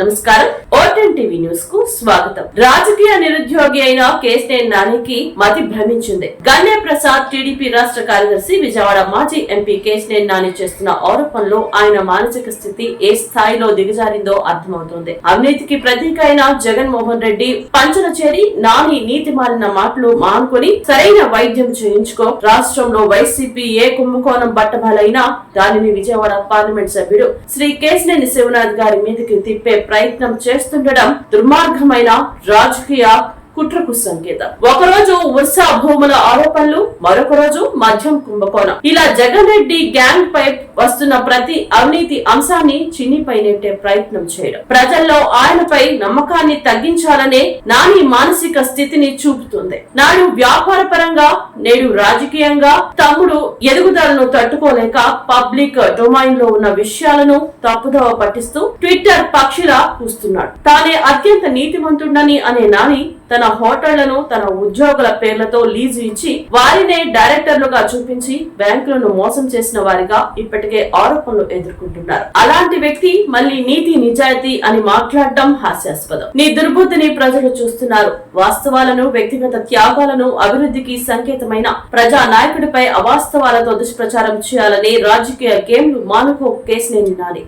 నమస్కారం golden TV న్యూస్కు స్వాగతం. రాజకీయ నిరుద్యోగి అయిన కేసీఆర్ నానికి మతి భ్రమించింది. గన్నే ప్రసాద్ టీడీపీ రాష్ట్ర కార్యదర్శి విజయవాడ మాజీ ఎంపీ కేసీఆర్ నాని చేస్తున్న ఆరోపణలు ఆయన మానసిక స్థితి ఏ స్థాయిలో దిగజారిందో అర్థమవుతుంది. అవినీతికి ప్రతీక అయిన జగన్మోహన్ రెడ్డి పంచన చేరి నాని నీతి మాలిన మాటలు మానుకొని సరైన వైద్యం చేయించుకో రాష్ట్రంలో వైసీపీ ఏ కుంభకోణం బట్టబలైన దానిని విజయవాడ పార్లమెంట్ సభ్యుడు శ్రీ కేసినేని శివనాథ్ గారి మీదకి తిప్పే ప్రయత్నం చేస్తుండడం దుర్మార్గమైన రాజకీయ కుట్రకు సంకేతం. ఒకరోజు ఉర్సా భూముల ఆరోపణలు మరొక రోజు మద్యం కుంభకోణం. ఇలా జగన్ రెడ్డి గ్యాంగ్ పై వస్తున్న ప్రతి అవినీతి అంశాన్ని చిన్నిపై నెట్టే ప్రయత్నం చేయడం. ప్రజల్లో ఆయనపై నమ్మకాన్ని తగ్గించాలనే నాని మానసిక స్థితిని చూపుతుంది. నాడు వ్యాపార పరంగా నేడు రాజకీయంగా తమ్ముడు ఎదుగుదలను తట్టుకోలేక పబ్లిక్ డొమైన్లో ఉన్న విషయాలను తప్పుదోవ పట్టిస్తూ ట్విట్టర్ పక్షిలా కూస్తున్నాడు తానే అత్యంత నీతిమంతుడని అనే నాని తన హోటళ్ళను తన ఉద్యోగుల పేర్లతో లీజు ఇచ్చి వారినే డైరెక్టర్లుగా చూపించి బ్యాంకులను మోసం చేసిన వారిగా ఇప్పటికే ఆరోపణలు ఎదుర్కొంటున్నారు. అలాంటి వ్యక్తి మళ్ళీ నీతి నిజాయితీ అని మాట్లాడటం హాస్యాస్పదం. నీ దుర్బుద్ధిని ప్రజలు చూస్తున్నారు. వాస్తవాలను వ్యక్తిగత త్యాగాలను అభివృద్ధికి సంకేతమైన ప్రజా నాయకుడిపై అవాస్తవాలతో దుష్ప్రచారం చేయాలని రాజకీయ గేమ్లు మానుకో కేసునేని నాని